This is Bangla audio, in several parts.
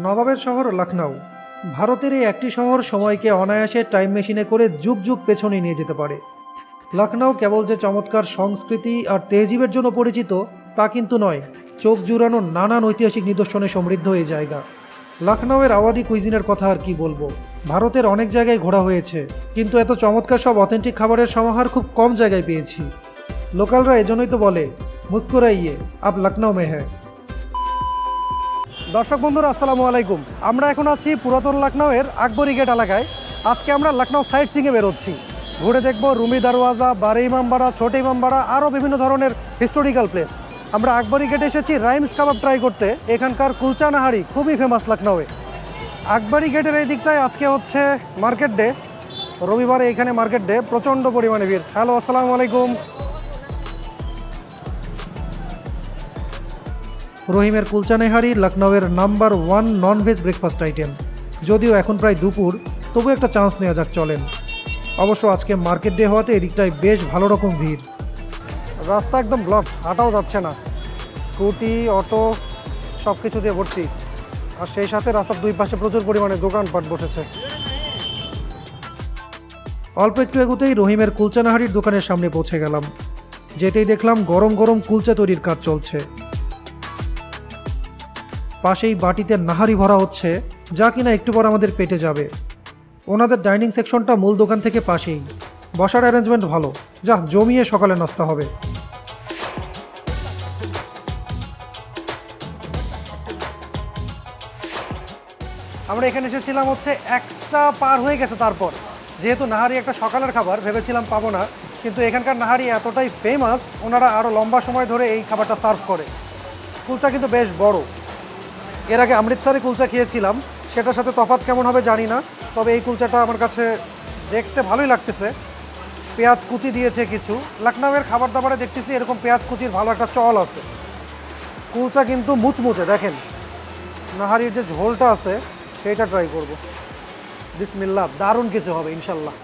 নবাবের শহর লখনৌ ভারতের এই একটি শহর সময়কে অনায়াসে টাইম মেশিনে করে যুগ যুগ পেছনে নিয়ে যেতে পারে। লখনৌ কেবল যে চমৎকার সংস্কৃতি আর তেহজিবের জন্য পরিচিত, তা কিন্তু নয়, চোখ জুড়ানো নানান ঐতিহাসিক নিদর্শনে সমৃদ্ধ এই জায়গা। লখনৌয়ের আওয়াদি কুইজিনের কথা আর কি বলব? ভারতের অনেক জায়গায় ঘোরা হয়েছে, কিন্তু এত চমৎকার সব অথেন্টিক খাবারের সমাহার খুব কম জায়গায় পেয়েছি। লোকালরা এজন্যই তো বলে, মুস্কুরাইয়ে, আপ লখনৌ মে হ্যাঁ দর্শক বন্ধুরা, আসসালামু আলাইকুম। আমরা এখন আছি পুরাতন লখনৌয়ের আকবরী গেট এলাকায়। আজকে আমরা লখনৌ সাইট সিংয়ে বেরোচ্ছি। ঘুরে দেখব রুমি দারওয়াজা বারে ইমামবাড়া ছোট ইমামবাড়া আরও বিভিন্ন ধরনের হিস্টোরিক্যাল প্লেস আমরা আকবরী গেটে এসেছি, রাইমস কাবাব ট্রাই করতে। এখানকার কুলচা নাহারি খুবই ফেমাস লখনৌয়ে আকবরী গেটের এই দিকটায় আজকে হচ্ছে মার্কেট ডে রবিবারে এখানে মার্কেট ডে প্রচণ্ড পরিমাণে ভিড়। হ্যালো আসসালামু আলাইকুম। রহিমের কুলচানেহারি লখনৌয়ের number one non veg breakfast item যদিও এখন প্রায় দুপুর, তবু একটা চান্স নেওয়া যাক চলেন। অবশ্য আজকে মার্কেট ডে হওয়াতে এদিকটায় বেশ ভালো রকম ভিড়। রাস্তা একদম ব্লক হাঁটাও যাচ্ছে না। স্কুটি, অটো সব কিছু দিয়ে ভর্তি। আর সেই সাথে রাস্তার দুই পাশে প্রচুর পরিমাণে দোকানপাট বসেছে। অল্প একটু এগোতেই রহিমের কুলচানাহারির দোকানের সামনে পৌঁছে গেলাম। যেতেই দেখলাম গরম গরম কুলচা তৈরির কাজ চলছে। পাশেই বাটিতে নাহারি ভরা হচ্ছে, যা কিনা একটু পর আমাদের পেটে যাবে। ওনাদের ডাইনিং সেকশনটা মূল দোকান থেকে পাশেই। বসার অ্যারেঞ্জমেন্ট ভালো। যা, জমিয়ে সকালে নাস্তা হবে। আমরা এখানে এসেছিলাম হচ্ছে একটা পার হয়ে গেছে তারপর। যেহেতু নাহারি একটা সকালের খাবার, ভেবেছিলাম পাবো না। কিন্তু এখানকার নাহারি এতটাই ফেমাস ওনারা আরও লম্বা সময় ধরে এই খাবারটা সার্ভ করে। কুলচা কিন্তু বেশ বড়। এর আগে অমৃতসরে কুলচা খেয়েছিলাম, সেটার সাথে তফাৎ কেমন হবে জানি না, তবে এই কুলচাটা আমার কাছে দেখতে ভালোই লাগতেছে। পেঁয়াজ কুচি দিয়েছে কিছু লখনৌয়ের খাবার দাবারে দেখতেছি এরকম পেঁয়াজ কুচির ভালো একটা চল আছে। কুলচা কিন্তু মুচমুচে, দেখেন, নাহারির যে ঝোলটা আছে, সেইটা ট্রাই করব। বিসমিল্লাহ, দারুণ কিছু হবে, ইনশাল্লাহ।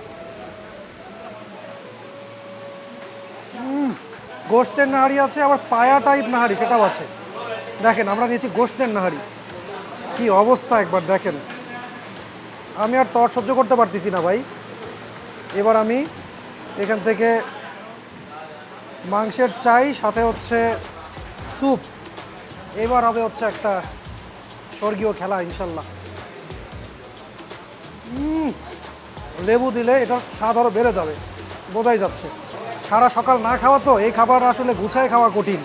গোশতের নাহারি আছে, আবার পায়া টাইপ নাহারি, সেটাও আছে। দেখেন, আমরা নিয়েছি গোশতের নাহারি। কি অবস্থা একবার দেখেন। আমি আর তর সহ্য করতে পারতেছি না ভাই। এবার আমি এখান থেকে মাংসের চাই, সাথে হচ্ছে স্যুপ। এবার হবে হচ্ছে একটা স্বর্গীয় খেলা, ইনশাল্লাহ। লেবু দিলে এটার স্বাদ আরও বেড়ে যাবে, বোঝাই যাচ্ছে। সারা সকাল না খাওয়া তো এই খাবার আসলে গুছায় খাওয়া কঠিন।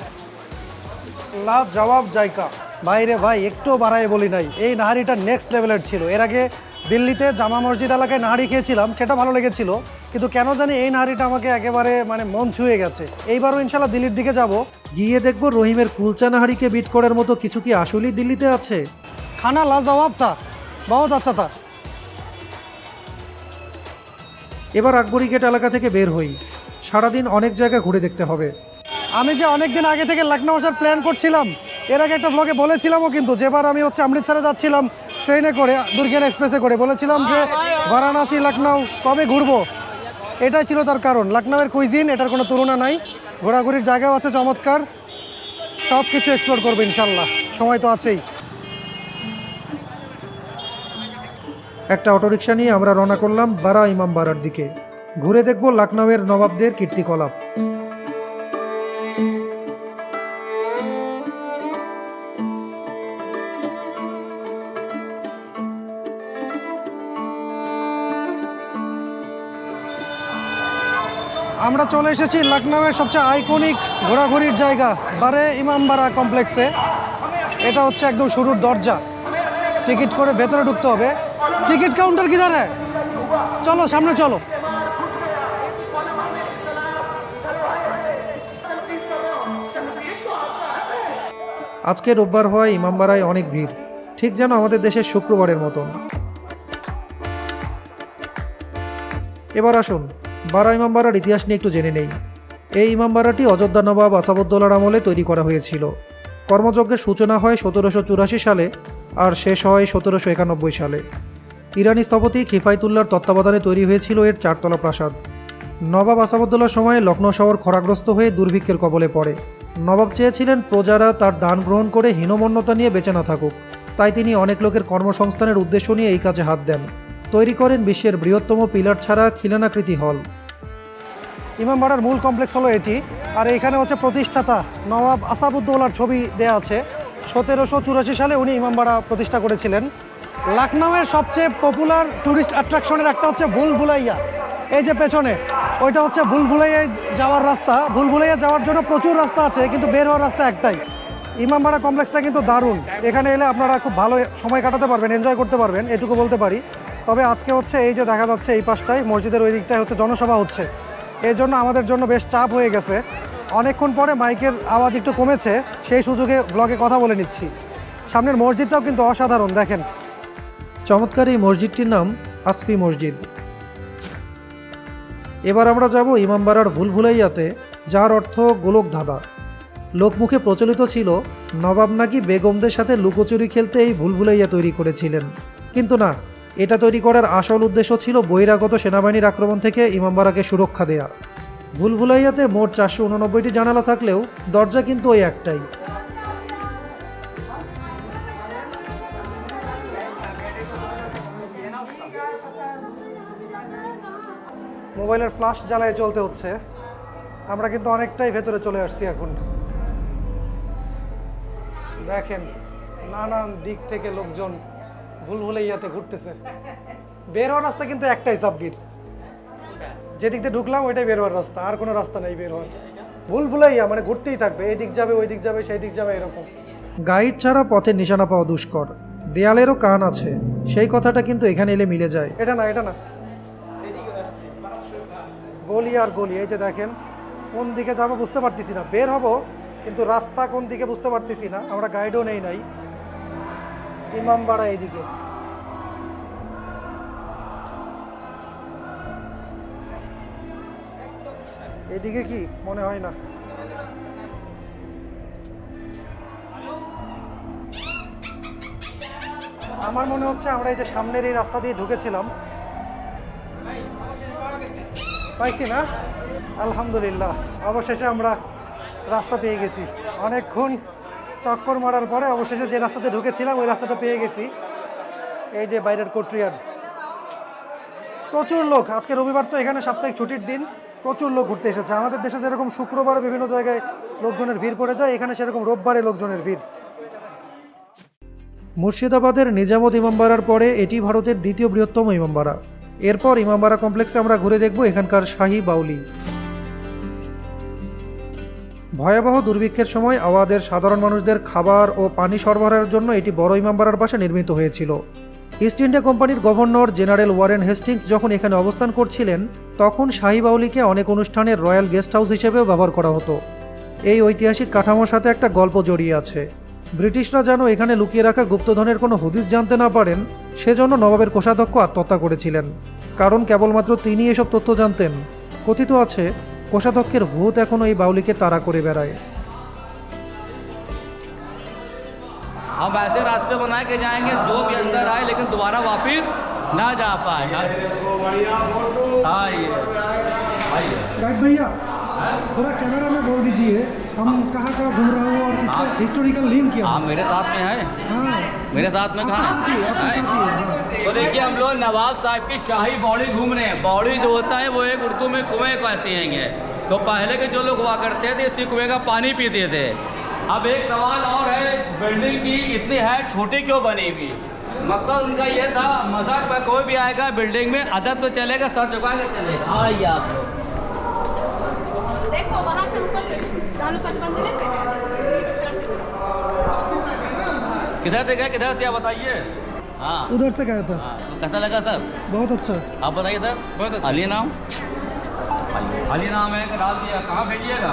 লা জবাব, জায়কা। ভাইরে ভাই, একটুও বাড়াই বলি নাই। এই নাহারিটা নেক্সট লেভেলের ছিল। এর আগে দিল্লিতে জামা মসজিদ এলাকায় নাহারি খেয়েছিলাম, সেটা ভালো লেগেছিল। কিন্তু কেন জানি এই নাহারিটা আমাকে একেবারে মানে মন ছুঁয়ে গেছে। এইবারও ইনশাল্লাহ দিল্লির দিকে যাব। গিয়ে দেখব রহিমের কুলচা নাহারিকে বিট করার মতো কিছু কি আসলেই দিল্লিতে আছে। খানা লাজবাব থা বহুত আচ্ছা থা এবার আকবরী গেট এলাকা থেকে বের হই। সারাদিন অনেক জায়গা ঘুরে দেখতে হবে। আমি যে অনেক দিন আগে থেকে লখনৌ আসার প্ল্যান করছিলাম এর আগে একটা ব্লগে বলেছিলামও কিন্তু, যেবার আমি হচ্ছে অমৃতসরে যাচ্ছিলাম ট্রেনে করে দুর্গেন এক্সপ্রেসে করে, বলেছিলাম যে বারাণসী লখনৌ কবে ঘুরবো? এটাই ছিল তার কারণ। লখনৌয়ের কুইজিন এটার কোনো তুলনা নাই। ঘোরাঘুরির জায়গাও আছে চমৎকার। সব কিছু এক্সপ্লোর করব ইনশাল্লাহ। সময় তো আছেই। একটা অটোরিকশা নিয়ে আমরা রওনা করলাম বারা ইমাম বারার দিকে। ঘুরে দেখব লখনৌয়ের নবাবদের কীর্তিকলাপ। আমরা চলে এসেছি লখনৌয়ের সবচেয়ে আইকনিক ঘোরাঘুরির জায়গা বারে ইমামবাড়া কমপ্লেক্সে। এটা হচ্ছে একদম শুরুর দরজা। টিকিট করে ভেতরে ঢুকতে হবে। টিকিট কাউন্টার কি দাঁড়ায়? চলো, সামনে চলো। আজকে রোববার হওয়ায় ইমামবাড়ায় অনেক ভিড়। ঠিক যেন আমাদের দেশের শুক্রবারের মতন। এবার আসুন বারা ইমামবাড়ার ইতিহাস নিয়ে একটু জেনে নেই। এই ইমামবাড়াটি অযোধ্যা নবাব আসাবুদ্দৌলার আমলে তৈরি করা হয়েছিল। কর্মযজ্ঞের সূচনা হয় সতেরোশো চুরাশি সালে আর শেষ হয় সতেরোশো একানব্বই সালে। ইরানি স্থপতি খিফাইতুল্লার তত্ত্বাবধানে তৈরি হয়েছিল এর চারতলা প্রাসাদ। নবাব আসাবুদ্দৌলার সময়ে লখনৌ শহর খরাগ্রস্ত হয়ে দুর্ভিক্ষের কবলে পড়ে। নবাব চেয়েছিলেন প্রজারা তার দান গ্রহণ করে হীনমন্যতা নিয়ে বেঁচে না থাকুক। তাই তিনি অনেক লোকের কর্মসংস্থানের উদ্দেশ্য নিয়ে এই কাজে হাত দেন। তৈরি করেন বিশ্বের বৃহত্তম পিলার ছাড়া খিলানাকৃতি হল। ইমামবাড়ার মূল কমপ্লেক্স হলো এটি, আর এখানে হচ্ছে প্রতিষ্ঠাতা নবাব আসাবুদ্দৌলার ছবি দেয়া আছে। সতেরোশো চুরাশি সালে উনি ইমামবাড়া প্রতিষ্ঠা করেছিলেন। লখনউয়ের সবচেয়ে পপুলার ট্যুরিস্ট অ্যাট্রাকশনের একটা হচ্ছে ভুলভুলাইয়া। এই যে পেছনে, ওইটা হচ্ছে ভুলভুলাইয়ায় যাওয়ার রাস্তা। ভুলভুলাইয়া যাওয়ার জন্য প্রচুর রাস্তা আছে, কিন্তু বের হওয়ার রাস্তা একটাই। ইমামবাড়া কমপ্লেক্সটা কিন্তু দারুণ। এখানে এলে আপনারা খুব ভালো সময় কাটাতে পারবেন, এনজয় করতে পারবেন, এটুকু বলতে পারি। তবে আজকে হচ্ছে এই যে দেখা যাচ্ছে এই পাশটায়, মসজিদের ওই দিকটায় হচ্ছে জনসভা হচ্ছে। এই জন্য আমাদের জন্য বেশ চাপ হয়ে গেছে। অনেকক্ষণ পরে মাইকের আওয়াজ একটু কমেছে, সেই সুযোগে ব্লগে কথা বলে নিচ্ছি। সামনের মসজিদটাও কিন্তু অসাধারণ, দেখেন। চমৎকার এই মসজিদটির নাম আসফি মসজিদ। এবার আমরা যাব ইমামবাড়ার ভুলভুলাইয়াতে যার অর্থ গোলক ধাঁধা। লোকমুখে প্রচলিত ছিল, নবাব নাকি বেগমদের সাথে লুকোচুরি খেলতে এই ভুলভুলাইয়া তৈরি করেছিলেন। কিন্তু না এটা তৈরি করার আসল উদ্দেশ্য ছিল বহিরাগত সেনাবাহিনীর আক্রমণ থেকে ইমামবাড়াকে সুরক্ষা দেয়া। ভুলভুলাইয়াতে মোট চারশো উননব্বইটি জানালা থাকলেও দরজা কিন্তু ওই একটাই। মোবাইলের ফ্লাশ জ্বালায় চলতে হচ্ছে। আমরা কিন্তু অনেকটাই ভেতরে চলে আসছি এখন। দেখেন, নানান দিক থেকে লোকজন ভুলভুলাইয়াতে ঘুরতেছে। বের হওয়ার রাস্তা কিন্তু একটাই সাব্বির। যেদিক দিয়ে ঢুকলাম ওইটাই বের হওয়ার রাস্তা। আর কোনো রাস্তা নেই বের হওয়ার ভুলভুলাইয়া মানে ঘুরতেই থাকবে। এই দিক যাবে ওই দিক যাবে সেই দিক যাবে এরকম। গাইড ছাড়া পথের নিশানা পাওয়া দুষ্কর। দেয়ালেরও কান আছে। সেই কথাটা কিন্তু এখানে এলে মিলে যায়। এটা না এটা না। গলি আর গলি এই যে দেখেন কোন দিকে যাব বুঝতে পারতেছি না। বের হব কিন্তু রাস্তা কোন দিকে বুঝতে পারতেছি না। আমরা গাইডও নেই নাই। ইমামবাড়া এদিকে। এদিকে কি? মনে হয় না। আমার মনে হচ্ছে আমরা এই যে সামনের এই রাস্তা দিয়ে ঢুকেছিলাম। পাইছি না? আলহামদুলিল্লাহ। অবশেষে আমরা রাস্তা পেয়ে গেছি। অনেকক্ষণ চক্কর মারার পরে অবশেষে যে রাস্তাতে ঢুকেছিলাম, ওই রাস্তাটা পেয়ে গেছি। এই যে বাইরের কোটরিয়ার। প্রচুর লোক। আজকে রবিবার তো এখানে সাপ্তাহিক ছুটির দিন। প্রচুর লোক ঘুরতে এসেছে। আমাদের দেশে যেরকম শুক্রবারে বিভিন্ন জায়গায় লোকজনের ভিড় পড়ে যায়, এখানে সেরকম রোববারে লোকজনের ভিড়। মুর্শিদাবাদের নিজামত ইমামবাড়ার পরে এটি ভারতের দ্বিতীয় বৃহত্তম ইমামবাড়া। এরপর ইমামবাড়া কমপ্লেক্সে আমরা ঘুরে দেখব এখানকার শাহী বাউলি। ভয়াবহ দুর্ভিক্ষের সময় আওয়াদের সাধারণ মানুষদের খাবার ও পানি সরবরাহের জন্য এটি বড় ইমামবাড়ার পাশে নির্মিত হয়েছিল। ইস্ট ইন্ডিয়া কোম্পানির গভর্নর জেনারেল ওয়ারেন হেস্টিংস যখন এখানে অবস্থান করছিলেন, তখন শাহী বাউলিকে অনেক অনুষ্ঠানের রয়্যাল গেস্ট হাউস হিসেবেও ব্যবহার করা হতো। এই ঐতিহাসিক কাঠামোর সাথে একটা গল্প জড়িয়ে আছে। ব্রিটিশরা যেন এখানে লুকিয়ে রাখা গুপ্তধনের কোনো হদিস জানতে না পারেন, সেজন্য নবাবের কোষাধ্যক্ষ আত্মহত্যা করেছিলেন। কারণ কেবলমাত্র তিনি এসব তথ্য জানতেন। কথিত আছে কোষাধ্যক্ষের ভূত এখনও এই বাউলিকে তাড়া করে বেড়ায় हम ऐसे रास्ते बना के जाएंगे जो भी अंदर आए लेकिन दोबारा वापस ना जा पाए हाँ आइए आइए गाइड भैया थोड़ा कैमरा में बोल दीजिए हम कहाँ कहाँ घूम रहे हो और इसका हिस्टोरिकल लिंक क्या आप मेरे साथ में है हाँ मेरे साथ में कहाँ आपके साथ ही, तो देखिए हम लोग नवाब साहब की शाही बॉडी घूम रहे हैं। बॉडी जो होता है वो एक उर्दू में कुएँ कहते हैं तो पहले के जो लोग हुआ करते थे इसी कुएँ का पानी पीते थे। अब एक सवाल और है बिल्डिंग की इतनी है छोटी क्यों बनी हुई? मकसद उनका ये था मज़हब पर कोई भी आएगा बिल्डिंग में अदब तो चलेगा सर झुका के चलेगा। आइए आप देखो वहाँ से ऊपर से किधर गए किधर से आप बताइए। हाँ उधर से गया था हाँ, तो कैसा लगा सर बहुत अच्छा आप बताइए सर बहुत अच्छा अली नाम अली नाम है डाल दिया कहाँ भेजिएगा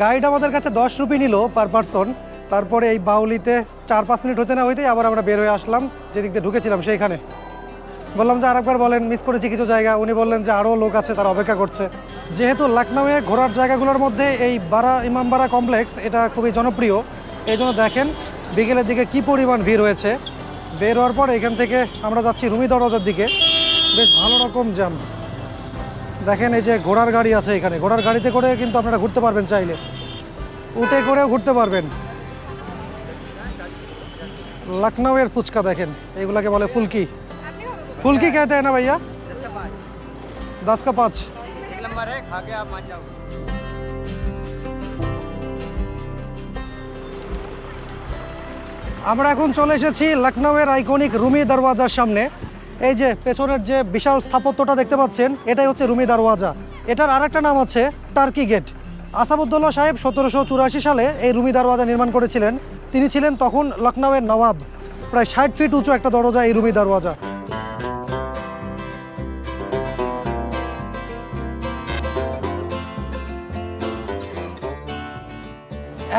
গাইড আমাদের কাছে দশ রুপি নিল পার পারসন তারপরে এই বাউলিতে চার পাঁচ মিনিট হতে না হইতেই আবার আমরা বের হয়ে আসলাম যেদিক দিয়ে ঢুকেছিলাম সেইখানে বললাম যে আরেকবার বলেন মিস করেছি কিছু জায়গা উনি বললেন যে আরও লোক আছে তারা অপেক্ষা করছে যেহেতু লখনৌয়ে ঘোরার জায়গাগুলোর মধ্যে এই বারা ইমামবাড়া কমপ্লেক্স এটা খুবই জনপ্রিয় এই জন্য দেখেন বিকেলের দিকে কি পরিমাণ ভিড় হয়েছে বের হওয়ার পর এখান থেকে আমরা যাচ্ছি রুমি দরজার দিকে বেশ ভালো রকম জ্যাম দেখেন এই যে ঘোড়ার গাড়ি আছে এখানে ঘোড়ার গাড়িতে করে কিন্তু আপনারা ঘুরতে পারবেন চাইলে উঠে করেও ঘুরতে পারবেন লখনউয়ের ফুচকা দেখেন এগুলাকে বলে ফুলকি ফুলকি कहते हैं ना भैया दस का पाँच एक नंबर है खा के आप मान जाओ আমরা এখন চলে এসেছি লখনউয়ের আইকনিক রুমি দরওয়াজার সামনে। এই যে পেছনের যে বিশাল স্থাপত্যটা দেখতে পাচ্ছেন, এটাই হচ্ছে রুমি দরওয়াজা। এটার আরেকটা নাম আছে টার্কি গেট। আসাদুদ্দৌলা সাহেব সতেরোশো চুরাশি সালে এই রুমি দরওয়াজা নির্মাণ করেছিলেন। তিনি ছিলেন তখন লখনউয়ের নবাব। প্রায় ষাট ফিট উঁচু একটা দরজা এই রুমি দরওয়াজা।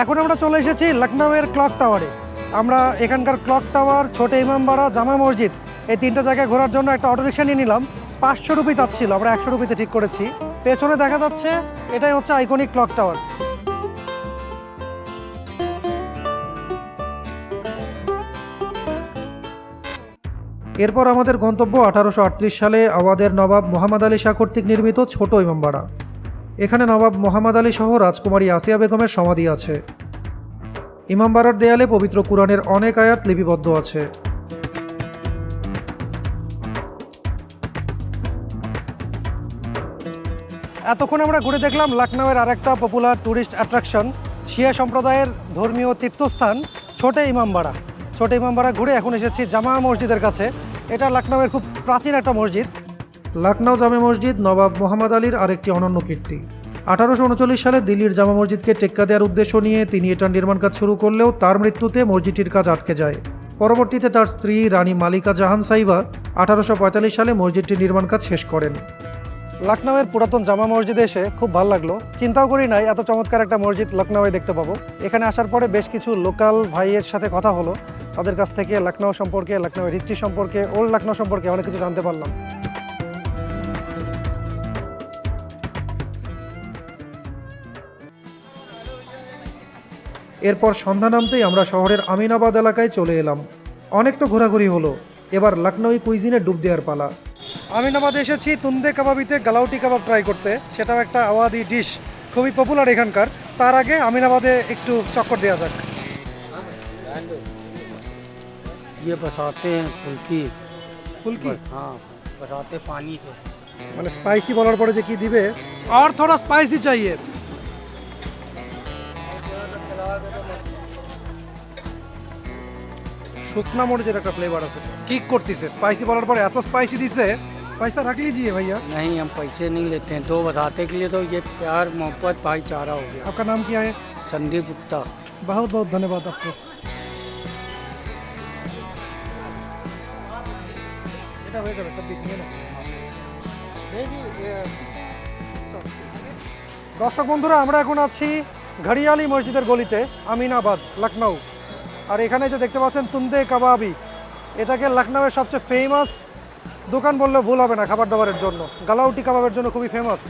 এখন আমরা চলে এসেছি লখনউয়ের ক্লক টাওয়ারে। আমরা এখানকার ক্লক টাওয়ার, ছোট ইমামবাড়া জামা মসজিদ, এই তিনটা জায়গায় ঘোরার জন্য একটা অটোরিকশা নিয়ে নিলাম। পাঁচশো রুপি চাচ্ছিল, আমরা একশো রুপিতে ঠিক করেছি। পেছনে দেখা যাচ্ছে, এটাই হচ্ছে আইকনিক ক্লক টাওয়ার এরপর আমাদের গন্তব্য আঠারোশো আটত্রিশ সালে আওয়াদের নবাব মোহাম্মদ আলী শাহ কর্তৃক নির্মিত ছোট ইমামবাড়া এখানে নবাব মোহাম্মদ আলী সহ রাজকুমারী আসিয়া বেগমের সমাধি আছে। ইমামবাড়ার দেয়ালে পবিত্র কুরআনের অনেক আয়াত লিপিবদ্ধ আছে। এতক্ষণ আমরা ঘুরে দেখলাম লখনউয়ের আরেকটা পপুলার ট্যুরিস্ট অ্যাট্রাকশন শিয়া সম্প্রদায়ের ধর্মীয় তীর্থস্থান ছোটে ইমামবাড়া ছোট ইমামবাড়া ঘুরে এখন এসেছি জামা মসজিদের কাছে। এটা লখনউয়ের খুব প্রাচীন একটা মসজিদ। লখনউ জামে মসজিদ নবাব মোহাম্মদ আলীর আরেকটি অনন্য কীর্তি। আঠারোশো উনচল্লিশ সালে দিল্লির জামা মসজিদকে টেক্কা দেওয়ার উদ্দেশ্য নিয়ে তিনি এটার নির্মাণ কাজ শুরু করলেও তার মৃত্যুতে মসজিদটির কাজ আটকে যায়। পরবর্তীতে তার স্ত্রী রানী মালিকা জাহান সাইবা আঠারোশো পঁয়তাল্লিশ সালে মসজিদটির নির্মাণ কাজ শেষ করেন। লখনউয়ের পুরাতন জামা মসজিদে এসে খুব ভালো লাগল। চিন্তাও করি নাই, এত চমৎকার একটা মসজিদ লখনউয়ে দেখতে পাবো। এখানে আসার পরে বেশ কিছু লোকাল ভাইয়ের সাথে কথা হলো। তাদের কাছ থেকে লখনউ সম্পর্কে লখনউয়ের হিস্ট্রি সম্পর্কে ওল্ড লখনউ সম্পর্কে অনেক কিছু জানতে পারলাম। এরপর সন্ধ্যা নামতেই আমরা শহরের আমিনাবাদ এলাকায় চলে এলাম অনেক তো ঘোরাঘুরি হলো এবার লখনৌ কুইজিনে ডুব দেওয়ার পালা আমিনাবাদে এসেছি তুন্দে কাবাবিতে গালাউটি কাবাব ট্রাই করতে সেটাও একটা আওয়াদি ডিশ খুবই পপুলার এখানকার তার আগে আমিনাবাদে একটু চক্কর দেওয়া যাক ये बसाते हैं फुल्की ফুলকি हाँ बसाते पानी से মানে স্পাইসি বলার পরে যে কি দিবে আর থোড়া স্পাইসি চাইয়ে শুকনা মরিচের একটা ফ্লেভার আছে কিক করতেছে স্পাইসি বলার পরে এত স্পাইসি দিছে পয়সা রাখ लीजिए भैया नहीं हम पैसे नहीं लेते हैं दो बताते के लिए तो ये प्यार मोहब्बत भाईचारा हो गया आपका नाम क्या है संदीप गुप्ता बहुत बहुत धन्यवाद आपको এটা হয়ে যাবে সব নিয়ে নাও দর্শক বন্ধুরা আমরা এখন আছি ঘড়িয়ালি মসজিদের গলিতে আমিনাবাদ লখনৌ আর এখানে যে দেখতে পাচ্ছেন তুন্দে কাবাবি, এটাকে লখনউয়ের সবচেয়ে ফেমাস দোকান বললে ভুল হবে না খাবার দাবারের জন্য। গালাউটি কাবাবের জন্য খুবই ফেমাস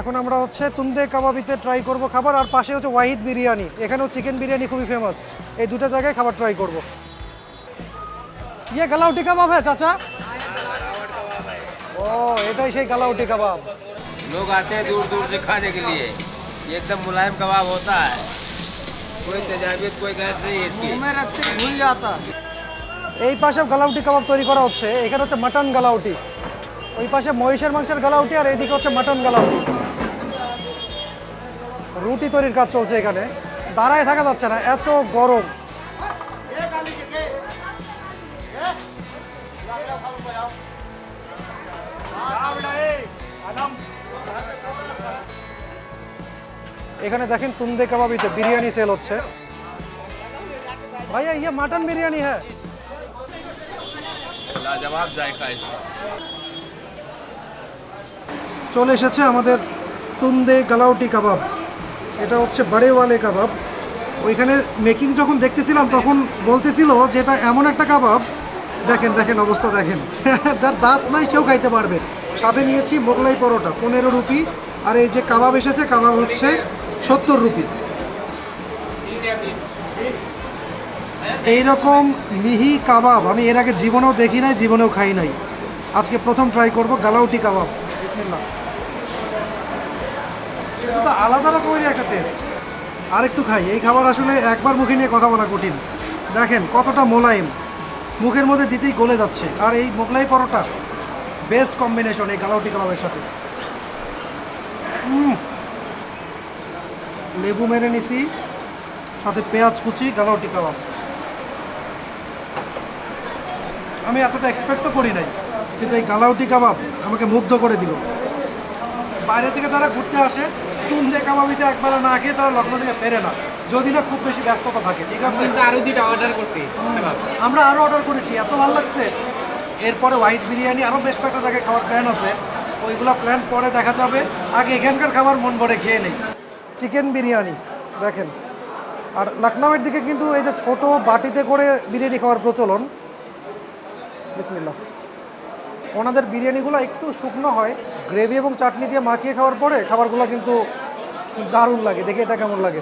এখন আমরা হচ্ছে তুন্দে কাবাবিতে ট্রাই করব খাবার, আর পাশে হচ্ছে ওয়াহিদ বিরিয়ানি। এখানেও চিকেন বিরিয়ানি খুবই ফেমাস এই দুটো জায়গায় খাবার ট্রাই করব। ইয়ে গালাউটি কাবাব হ্যাঁ চাচা? ও, এটাই সেই গালাউটি কাবাব। লোক আছে দূর দূর সে খানে একদম মুলায়ম কাবাব হতা হয় कोई तेजाबियत कोई गैस नहीं है इसकी में रखते भूल जाता এই পাশে গালাউটি কাবাব তৈরি করা হচ্ছে এখানে হচ্ছে মাটন গালাউটি ওই পাশে মহিষের মাংসের গালাউটি আর এইদিকে হচ্ছে মাটন গালাউটি রুটি তৈরির কাজ চলছে এখানে দাঁড়ায় থাকা যাচ্ছে না এত গরম এখানে দেখেন তুন্দে কাবাবিতে বিরিয়ানি সেল হচ্ছে। ভাইয়া ইয়ে মাটন বিরিয়ানি হ্যাঁ। চলে এসেছে আমাদের তুন্দে গালাউটি কাবাব। এটা হচ্ছে বাড়েওয়ালে কাবাব। ওইখানে মেকিং যখন দেখতেছিলাম তখন বলতেছিল যে এটা এমন একটা কাবাব। দেখেন দেখেন অবস্থা দেখেন। যার দাঁত নাই সেও খাইতে পারবে। সাথে নিয়েছি মোগলাই পরোটা পনেরো রুপি। আর এই যে কাবাব এসেছে কাবাব হচ্ছে সত্তর রুপি। এইরকম মিহি কাবাব, আমি এর আগে জীবনেও দেখি নাই, জীবনেও খাই নাই। আজকে প্রথম ট্রাই করব গালাউটি কাবাব। এটা আলাদা রকমেরই একটা টেস্ট আর একটু খাই। এই খাবার আসলে একবার মুখে নিয়ে কথা বলা কঠিন। দেখেন, কতটা মোলায়েম। মুখের মধ্যে দিতেই গলে যাচ্ছে। আর এই মোগলাই পরোটা বেস্ট কম্বিনেশন এই গালাউটি কাবাবের সাথে। উম। লেবু মেরে নিছি সাথে পেঁয়াজ কুচি গালাউটি কাবাব আমি এতটা এক্সপেক্টও করি নাই কিন্তু এই গালাউটি কাবাব আমাকে মুগ্ধ করে দিল। বাইরে থেকে যারা ঘুরতে আসে তুন্দে কাবাবিতে একবার না খেয়ে তারা লগ্ন থেকে ফেরে না। যদি না খুব বেশি ব্যস্ততা থাকে ঠিক আছে? আরও দুইটা অর্ডার করছি। আমরা আরও অর্ডার করেছি এত ভালো লাগছে। এরপরে হোয়াইট বিরিয়ানি আরও বেশ কয়েকটা জায়গায় খাওয়ার প্ল্যান আছে। ওইগুলো প্ল্যান পরে দেখা যাবে। আগে এখানকার খাবার মন ভরে খেয়ে নেই। চিকেন বিরিয়ানি, দেখেন। আর লখনৌয়ের দিকে কিন্তু এই যে ছোট বাটিতে করে বিরিয়ানি খাওয়ার প্রচলন। বিসমিল্লাহ। ওনাদের বিরিয়ানিগুলো একটু শুকনো হয়, গ্রেভি এবং চাটনি দিয়ে মাখিয়ে খাওয়ার পরে খাবারগুলো কিন্তু দারুণ লাগে, দেখে এটা কেমন লাগে।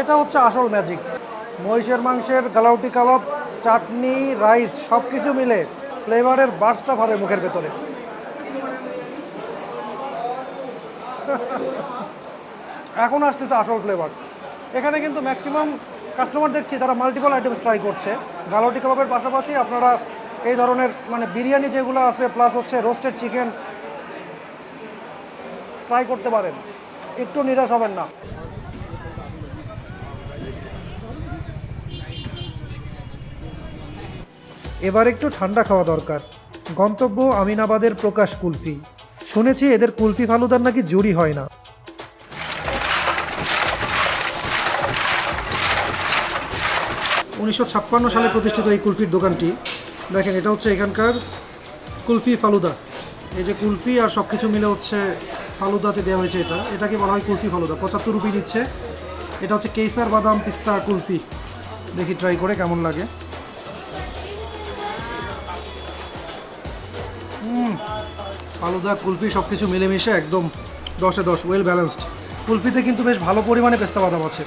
এটা হচ্ছে আসল ম্যাজিক। মহিষের মাংসের গালাউটি কাবাব, চাটনি, রাইস সব কিছু মিলে ফ্লেভারের বার্সটা ভাবে মুখের ভেতরে। এখন আসতেছে আসল ফ্লেভার এখানে কিন্তু ম্যাক্সিমাম কাস্টমার দেখছি, তারা মাল্টিপল আইটেমস ট্রাই করছে। গালাউটি কাবাবের পাশাপাশি আপনারা এই ধরনের মানে বিরিয়ানি যেগুলো আছে প্লাস হচ্ছে রোস্টেড চিকেন ট্রাই করতে পারেন। একটু নিরাশ হবেন না। এবার একটু ঠান্ডা খাওয়া দরকার। গন্তব্য আমিনাবাদের প্রকাশ কুলফি। শুনেছি এদের কুলফি ফালুদার নাকি জুড়ি হয় না। উনিশশো ছাপ্পান্ন সালে প্রতিষ্ঠিত এই কুলফির দোকানটি, দেখেন এটা হচ্ছে এখানকার কুলফি ফালুদা। এই যে কুলফি আর সব কিছু মিলে হচ্ছে ফালুদাতে দেওয়া হয়েছে এটা। এটাকে বলা হয় কুলফি ফালুদা। পঁচাত্তর রুপি নিচ্ছে। এটা হচ্ছে কেসার বাদাম পিস্তা কুলফি। দেখি ট্রাই করে কেমন লাগে। ফালুদা, কুলফি সব কিছু মিলেমিশে একদম দশে দশ ওয়েল ব্যালেন্সড কুলফিতে কিন্তু বেশ ভালো পরিমাণে পেস্তা বাদাম আছে।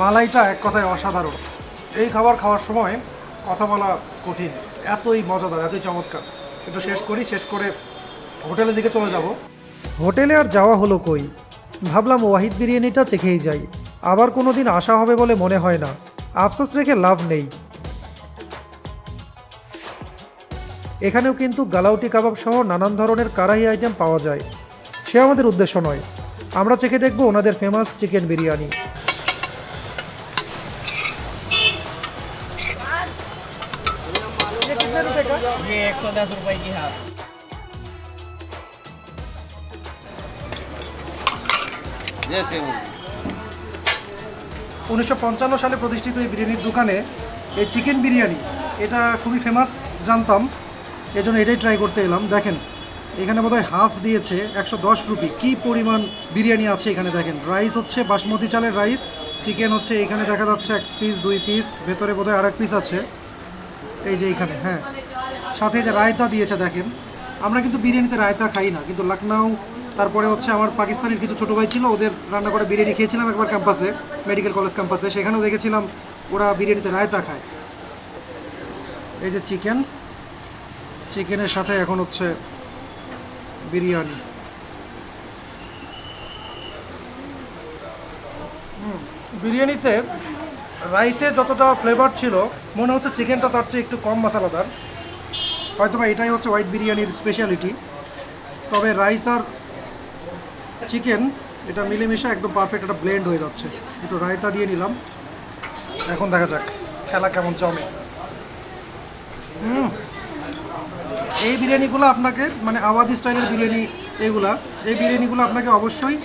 মালাইটা এক কথায় অসাধারণ। এই খাবার খাওয়ার সময় কথা বলা কঠিন। এতই মজাদার, এতই চমৎকার। একটু শেষ করি, শেষ করে হোটেলের দিকে চলে যাব। হোটেলে আর যাওয়া হলো কই? ভাবলাম ওয়াহিদ বিরিয়ানিটা চেখেই যাই। আবার কোনো দিন আসা হবে বলে মনে হয় না। আফসোস রেখে লাভ নেই। এখানেও কিন্তু গালাউটি কাবাব সহ নানান ধরনের কারাহি আইটেম পাওয়া যায়। সে আমাদের উদ্দেশ্য নয়। আমরা চেখে দেখব ওনাদের ফেমাস চিকেন বিরিয়ানি। উনিশশো পঞ্চান্ন সালে প্রতিষ্ঠিত এই বিরিয়ানির দোকানে এই চিকেন বিরিয়ানি, এটা খুবই ফেমাস জানতাম। এজন্য এটাই ট্রাই করতে এলাম। দেখেন, এখানে বোধহয় হাফ দিয়েছে, একশো দশ রুপি। কী পরিমাণ বিরিয়ানি আছে এখানে দেখেন? রাইস হচ্ছে বাসমতি চালের রাইস চিকেন হচ্ছে এখানে দেখা যাচ্ছে এক পিস দুই পিস ভেতরে বোধহয় আরেক পিস আছে। এই যে এইখানে হ্যাঁ। সাথে যে রায়তা দিয়েছে, দেখেন। আমরা কিন্তু বিরিয়ানিতে রায়তা খাই না, কিন্তু লখনৌ তারপরে হচ্ছে আমার পাকিস্তানের কিছু ছোটো ভাই ছিল, ওদের রান্না করে বিরিয়ানি খেয়েছিলাম একবার ক্যাম্পাসে মেডিকেল কলেজ ক্যাম্পাসে সেখানেও দেখেছিলাম ওরা বিরিয়ানিতে রায়তা খায়। এই যে চিকেন চিকেনের সাথে এখন হচ্ছে বিরিয়ানি। বিরিয়ানিতে রাইসে যতটা ফ্লেভার ছিল, মনে হচ্ছে চিকেনটা তার চেয়ে একটু কম মশলাদার। হয়তো বা এটাই হচ্ছে হোয়াইট বিরিয়ানির স্পেশালিটি তবে রাইস আর চিকেন, এটা মিলেমিশে একদম পারফেক্ট একটা ব্লেন্ড হয়ে যাচ্ছে। একটু রায়তা দিয়ে নিলাম। এখন দেখা যাক, খেলা কেমন জমে। হুম। এই বিরিয়ানিগুলো আপনাকে মানে আওয়াজি স্টাইলের বিরিয়ানি এগুলা, এই বিরিয়ানিগুলো আপনাকে অবশ্যই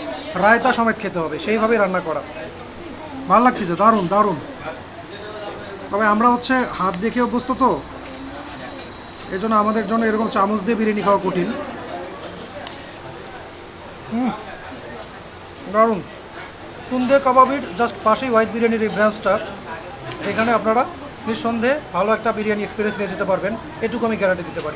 রায়তা সমেত খেতে হবে, সেইভাবেই রান্না করা। ভালো লাগতেছে, দারুণ দারুণ। তবে আমরা হচ্ছে হাত দেখে অভ্যস্ত তো এই জন্য আমাদের জন্য এরকম চামচ দিয়ে বিরিয়ানি খাওয়া কঠিন। দারুণ। তুন্দে কাবাবির জাস্ট পাশেই হোয়াইট বিরিয়ানির এই ব্রাঞ্চটা, এখানে আপনারা নিঃসন্দেহে ভালো একটা বিরিয়ানি এক্সপিরিয়েন্স নিয়ে যেতে পারবেন, এটুকু আমি গ্যারান্টি দিতে পারি।